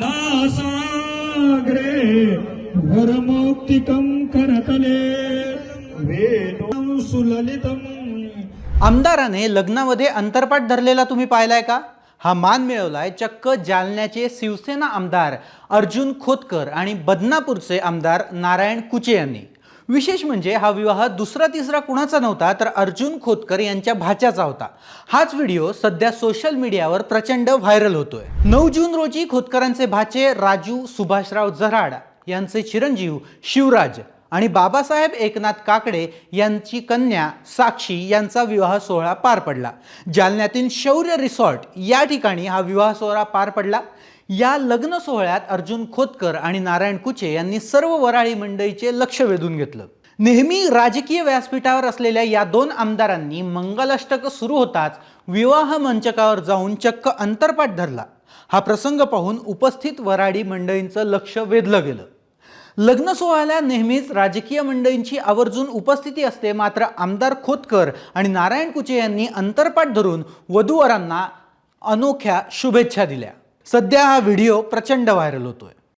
नासाग्रे भरमौक्तिकं करतले. वेणुं सुललितम्. आमदाराने लग्नामध्ये अंतरपाठ धरलेला तुम्ही पाहिलाय का? हा मान मिळवलाय चक्क जालन्याचे शिवसेना आमदार अर्जुन खोतकर आणि बदनापूरचे आमदार नारायण कुचे यांनी. विशेष म्हणजे हा विवाह दुसरा तिसरा कुणाचा नव्हता तर अर्जुन खोतकर यांच्या भाच्याचा होता. हाच व्हिडिओ सध्या सोशल मीडियावर प्रचंड व्हायरल होतोय. नऊ जून रोजी खोतकरांचे भाचे राजू सुभाषराव जराड यांचे चिरंजीव शिवराज आणि बाबासाहेब एकनाथ काकडे यांची कन्या साक्षी यांचा विवाह सोहळा पार पडला. जालन्यातील शौर्य रिसॉर्ट या ठिकाणी हा विवाह सोहळा पार पडला. या लग्न सोहळ्यात अर्जुन खोतकर आणि नारायण कुचे यांनी सर्व वराळी मंडळीचे लक्ष वेधून घेतलं. नेहमी राजकीय व्यासपीठावर असलेल्या या दोन आमदारांनी मंगलाष्टक सुरू होताच विवाह मंचकावर जाऊन चक्क अंतरपाठ धरला. हा प्रसंग पाहून उपस्थित वराडी मंडळींचं लक्ष वेधलं गेलं. लग्न सोहळ्याला नेहमीच राजकीय मंडळींची आवर्जून उपस्थिती असते. मात्र आमदार खोतकर आणि नारायण कुचे यांनी अंतरपाठ धरून वधूवरांना अनोख्या शुभेच्छा दिल्या. सध्या हा व्हिडिओ प्रचंड व्हायरल होतोय.